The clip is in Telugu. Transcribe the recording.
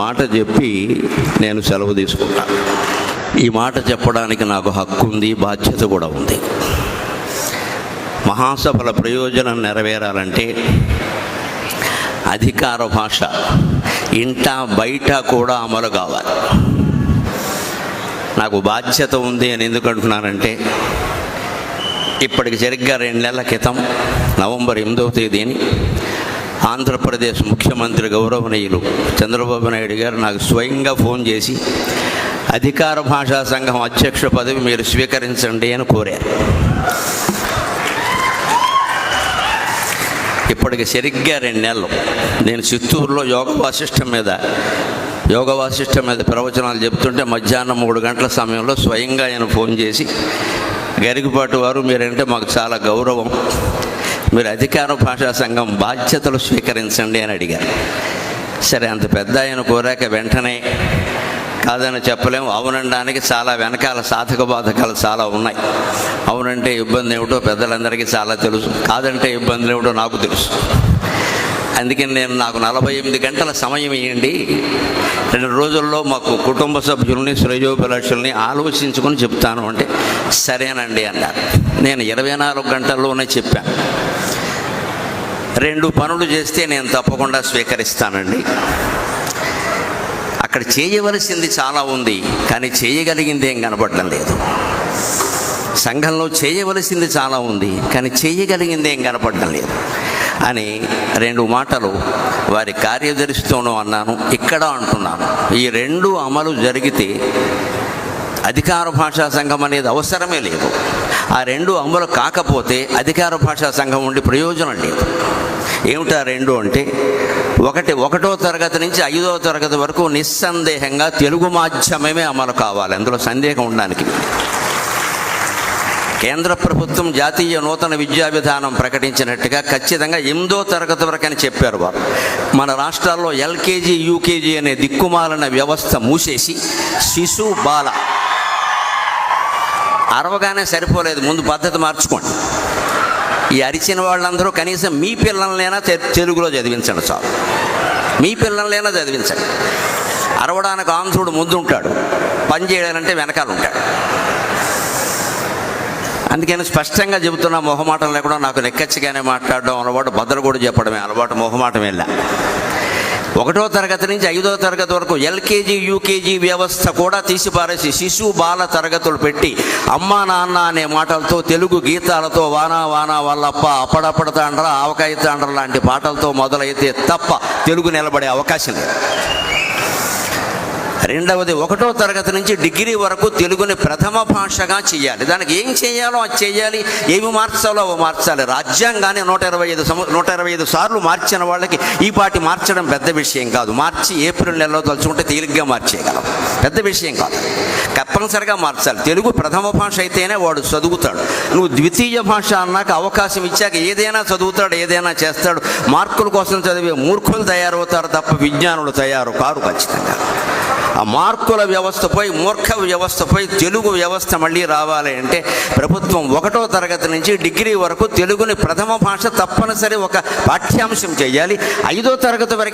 మాట చెప్పి నేను సెలవు తీసుకుంటా ఈ మాట చెప్పడానికి నాకు హక్కు ఉంది బాధ్యత కూడా ఉంది. మహాసభల ప్రయోజనం నెరవేరాలంటే అధికార భాష ఇంట బయట కూడా అమలు కావాలి. నాకు బాధ్యత ఉంది అని ఎందుకు అంటున్నానంటే ఇప్పటికి సరిగ్గా రెండు నెలల క్రితం నవంబర్ ఎనిమిదవ తేదీని ఆంధ్రప్రదేశ్ ముఖ్యమంత్రి గౌరవనీయులు. చంద్రబాబు నాయుడు గారు నాకు స్వయంగా ఫోన్ చేసి అధికార భాషా సంఘం అధ్యక్ష పదవి మీరు స్వీకరించండి అని కోరారు. ఇప్పటికి సరిగ్గా రెండు నెలలు. నేను చిత్తూరులో యోగ వాసిష్టం మీద యోగ వాసిష్టం మీద ప్రవచనాలు చెప్తుంటే మధ్యాహ్నం మూడు గంటల సమయంలో స్వయంగా ఆయన ఫోన్ చేసి గరికపాటి వారు మీరంటే మాకు చాలా గౌరవం. మీరు అధికార భాషా సంఘం బాధ్యతలు స్వీకరించండి అని అడిగారు. సరే అంత పెద్ద ఆయన కోరాక వెంటనే కాదని చెప్పలేము. అవునడానికి చాలా వెనకాల సాధక బాధకాలు చాలా ఉన్నాయి. అవునంటే ఇబ్బంది ఏమిటో పెద్దలందరికీ చాలా తెలుసు. కాదంటే ఇబ్బందులు ఏమిటో నాకు తెలుసు. అందుకని నేను నాకు నలభై ఎనిమిది గంటల సమయం ఇవ్వండి రెండు రోజుల్లో మాకు కుటుంబ సభ్యుల్ని శ్రేయోభిలాషుల్ని ఆలోచించుకొని చెప్తాను అంటే సరేనండి అన్నారు. నేను ఇరవై నాలుగు గంటల్లోనే చెప్పాను రెండు పనులు చేస్తే నేను తప్పకుండా స్వీకరిస్తానండి. అక్కడ చేయవలసింది చాలా ఉంది కానీ చేయగలిగింది ఏం కనపడడం లేదు. సంఘంలో చేయవలసింది చాలా ఉంది కానీ చేయగలిగింది ఏం కనపడడం లేదు. అని రెండు మాటలు వారి కార్యదర్శితోనూ అన్నాను. ఇక్కడ అంటున్నాను. ఈ రెండు అమలు జరిగితే అధికార భాషా సంఘం అనేది అవసరమే లేదు. ఆ రెండు అమలు కాకపోతే అధికార భాషా సంఘం ఉండి ప్రయోజనం లేదు. ఏమిటా రెండు అంటే ఒకటి ఒకటో తరగతి నుంచి ఐదో తరగతి వరకు నిస్సందేహంగా తెలుగు మాధ్యమమే అమలు కావాలి. అందులో సందేహం ఉండడానికి. కేంద్ర ప్రభుత్వం జాతీయ నూతన విద్యా విధానం ప్రకటించినట్టుగా ఖచ్చితంగా ఎనిమిదో తరగతి వరకు అని చెప్పారు వారు మన రాష్ట్రాల్లో ఎల్కేజీ యూకేజీ అనే దిక్కుమాలిన వ్యవస్థ మూసేసి శిశు బాల. అరవగానే సరిపోలేదు ముందు పద్ధతి మార్చుకోండి. ఈ అరిచిన వాళ్ళందరూ కనీసం మీ పిల్లలనైనా తెలుగులో చదివించండి చాలు. మీ పిల్లలనైనా చదివించండి. అరవడానికి ఆంధ్రుడు ముందు ఉంటాడు పని చేయడాలంటే వెనకాల ఉంటాడు. అందుకని స్పష్టంగా చెబుతున్నా మొహమాటం లేకుండా నాకు నెక్కచ్చిగానే మాట్లాడడం అలవాటు బద్దలు కూడా చెప్పడమే అలవాటు మొహమాటం ఇలా. ఒకటో తరగతి నుంచి ఐదో తరగతి వరకు ఎల్కేజీ యూకేజీ వ్యవస్థ కూడా తీసిపారేసి శిశు బాల తరగతులు పెట్టి అమ్మా నాన్న అనే మాటలతో తెలుగు గీతాలతో వానా వానా వాళ్ళప్ప అప్పడప్పడతాండ్రా ఆవకాయ తాండ్ర లాంటి పాటలతో మొదలైతే తప్ప తెలుగు నిలబడే అవకాశం లేదు. రెండవది ఒకటో తరగతి నుంచి డిగ్రీ వరకు తెలుగుని ప్రథమ భాషగా చేయాలి దానికి ఏం చేయాలో అది చేయాలి. ఏమి మార్చాలో అవి మార్చాలి. రాజ్యాంగాన్ని నూట ఇరవై ఐదు సంవ నూట ఇరవై ఐదు సార్లు మార్చిన వాళ్ళకి ఈ పాటి మార్చడం పెద్ద విషయం కాదు. మార్చి ఏప్రిల్ నెలలో తలుచుకుంటే తేలిగ్గా మార్చేయగలం. పెద్ద విషయం కాదు. తప్పనిసరిగా మార్చాలి. తెలుగు ప్రథమ భాష అయితేనే వాడు చదువుతాడు. నువ్వు ద్వితీయ భాష అన్నాక అవకాశం ఇచ్చాక ఏదైనా చదువుతాడు ఏదైనా చేస్తాడు. మార్కుల కోసం చదివే మూర్ఖులు తయారవుతారు తప్ప విజ్ఞానులు తయారు కారు ఖచ్చితంగా. ఆ మార్కుల వ్యవస్థపై మూర్ఖ వ్యవస్థపై తెలుగు వ్యవస్థ మళ్ళీ రావాలి అంటే ప్రభుత్వం ఒకటో తరగతి నుంచి డిగ్రీ వరకు తెలుగుని ప్రథమ భాష తప్పనిసరి ఒక పాఠ్యాంశం చేయాలి ఐదో తరగతి వరకే